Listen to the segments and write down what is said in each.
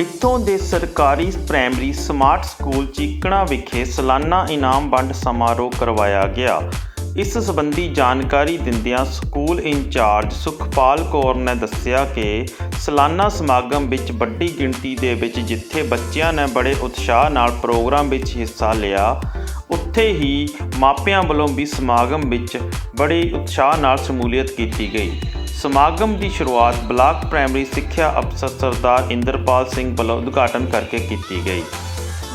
ਇੱਥੋਂ ਦੇ ਸਰਕਾਰੀ ਪ੍ਰਾਇਮਰੀ ਸਮਾਰਟ ਸਕੂਲ ਚੀਕਣਾ ਵਿਖੇ ਸਾਲਾਨਾ ਇਨਾਮ ਵੰਡ ਸਮਾਰੋਹ ਕਰਵਾਇਆ ਗਿਆ। ਇਸ ਸੰਬੰਧੀ ਜਾਣਕਾਰੀ ਦਿੰਦਿਆਂ ਸਕੂਲ ਇੰਚਾਰਜ ਸੁਖਪਾਲ ਕੌਰ ਨੇ ਦੱਸਿਆ ਕਿ ਸਾਲਾਨਾ ਸਮਾਗਮ ਵਿੱਚ ਵੱਡੀ ਗਿਣਤੀ ਦੇ ਵਿੱਚ ਜਿੱਥੇ ਬੱਚਿਆਂ ਨੇ ਬੜੇ ਉਤਸ਼ਾਹ ਨਾਲ ਪ੍ਰੋਗਰਾਮ ਵਿੱਚ ਹਿੱਸਾ ਲਿਆ, ਉੱਥੇ ਹੀ ਮਾਪਿਆਂ ਵੱਲੋਂ ਵੀ ਸਮਾਗਮ ਵਿੱਚ ਬੜੇ ਉਤਸ਼ਾਹ ਨਾਲ ਸ਼ਮੂਲੀਅਤ ਕੀਤੀ ਗਈ। ਸਮਾਗਮ ਦੀ ਸ਼ੁਰੂਆਤ ਬਲਾਕ ਪ੍ਰਾਇਮਰੀ ਸਿੱਖਿਆ ਅਫਸਰ ਸਰਦਾਰ ਇੰਦਰਪਾਲ ਸਿੰਘ ਵੱਲੋਂ ਉਦਘਾਟਨ ਕਰਕੇ ਕੀਤੀ ਗਈ,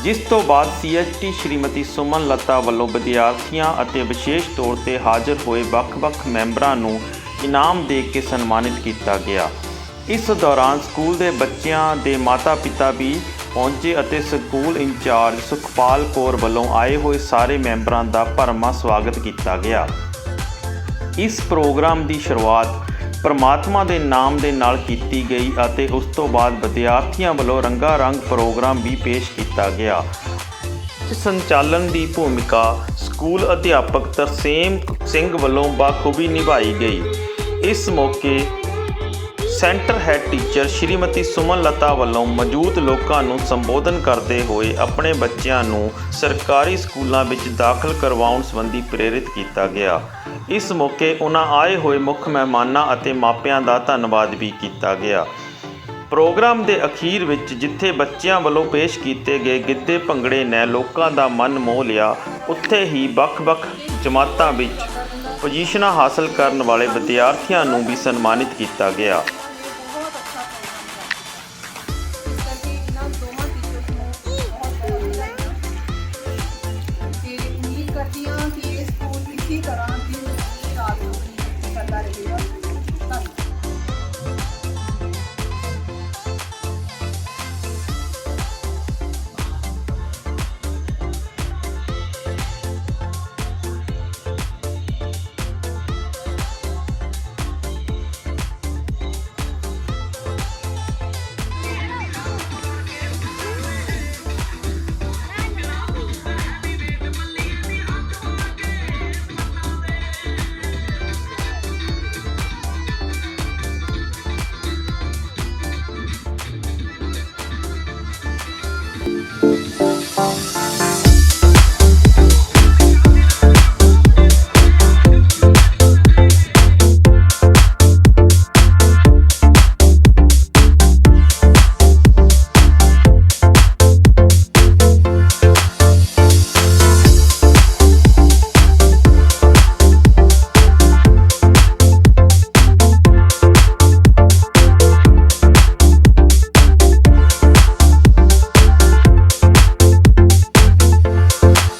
ਜਿਸ ਤੋਂ ਬਾਅਦ ਸੀਐਚਟੀ ਸ਼੍ਰੀਮਤੀ ਸੁਮਨ ਲਤਾ ਵੱਲੋਂ ਵਿਦਿਆਰਥੀਆਂ ਅਤੇ ਵਿਸ਼ੇਸ਼ ਤੌਰ ਤੇ ਹਾਜ਼ਰ ਹੋਏ ਵੱਖ-ਵੱਖ ਮੈਂਬਰਾਂ ਨੂੰ ਇਨਾਮ ਦੇ ਕੇ ਸਨਮਾਨਿਤ ਕੀਤਾ ਗਿਆ। ਇਸ ਦੌਰਾਨ ਸਕੂਲ ਦੇ ਬੱਚਿਆਂ ਦੇ ਮਾਤਾ-ਪਿਤਾ ਵੀ ਪਹੁੰਚੇ ਅਤੇ ਸਕੂਲ ਇੰਚਾਰਜ ਸੁਖਪਾਲ ਕੌਰ ਵੱਲੋਂ ਆਏ ਹੋਏ ਸਾਰੇ ਮੈਂਬਰਾਂ ਦਾ ਭਰਮਾ ਸਵਾਗਤ ਕੀਤਾ ਗਿਆ। ਇਸ ਪ੍ਰੋਗਰਾਮ ਦੀ ਸ਼ੁਰੂਆਤ ਪਰਮਾਤਮਾ ਦੇ ਨਾਮ ਦੇ ਨਾਲ ਕੀਤੀ ਗਈ ਅਤੇ ਉਸ ਤੋਂ ਬਾਅਦ ਵਿਦਿਆਰਥੀਆਂ ਵੱਲੋਂ ਰੰਗਾ ਰੰਗ ਪ੍ਰੋਗਰਾਮ ਵੀ ਪੇਸ਼ ਕੀਤਾ ਗਿਆ। ਸੰਚਾਲਨ ਦੀ ਭੂਮਿਕਾ ਸਕੂਲ ਅਧਿਆਪਕ ਤਰਸੇਮ ਸਿੰਘ ਵੱਲੋਂ ਬਾਖੂਬੀ ਨਿਭਾਈ ਗਈ। ਇਸ ਮੌਕੇ center head teacher Shrimati Suman Lata ਵੱਲੋਂ ਮੌਜੂਦ ਲੋਕਾਂ ਨੂੰ ਸੰਬੋਧਨ ਕਰਦੇ ਹੋਏ ਆਪਣੇ ਬੱਚਿਆਂ ਨੂੰ ਸਰਕਾਰੀ ਸਕੂਲਾਂ ਵਿੱਚ ਦਾਖਲ ਕਰਵਾਉਣ ਸੰਬੰਧੀ ਪ੍ਰੇਰਿਤ ਕੀਤਾ ਗਿਆ। ਇਸ ਮੌਕੇ ਉਹਨਾਂ ਆਏ ਹੋਏ ਮੁੱਖ ਮਹਿਮਾਨਾਂ ਅਤੇ ਮਾਪਿਆਂ ਦਾ ਧੰਨਵਾਦ ਵੀ ਕੀਤਾ ਗਿਆ। ਪ੍ਰੋਗਰਾਮ ਦੇ ਅਖੀਰ ਵਿੱਚ ਜਿੱਥੇ ਬੱਚਿਆਂ ਵੱਲੋਂ ਪੇਸ਼ ਕੀਤੇ ਗਏ ਗਿੱਧੇ ਭੰਗੜੇ ਨੇ ਲੋਕਾਂ ਦਾ ਮਨ ਮੋਹ ਲਿਆ, ਉੱਥੇ ਹੀ ਵੱਖ-ਵੱਖ ਜਮਾਤਾਂ ਵਿੱਚ ਪੋਜੀਸ਼ਨਾਂ ਹਾਸਲ ਕਰਨ ਵਾਲੇ ਵਿਦਿਆਰਥੀਆਂ ਨੂੰ ਵੀ ਸਨਮਾਨਿਤ ਕੀਤਾ ਗਿਆ।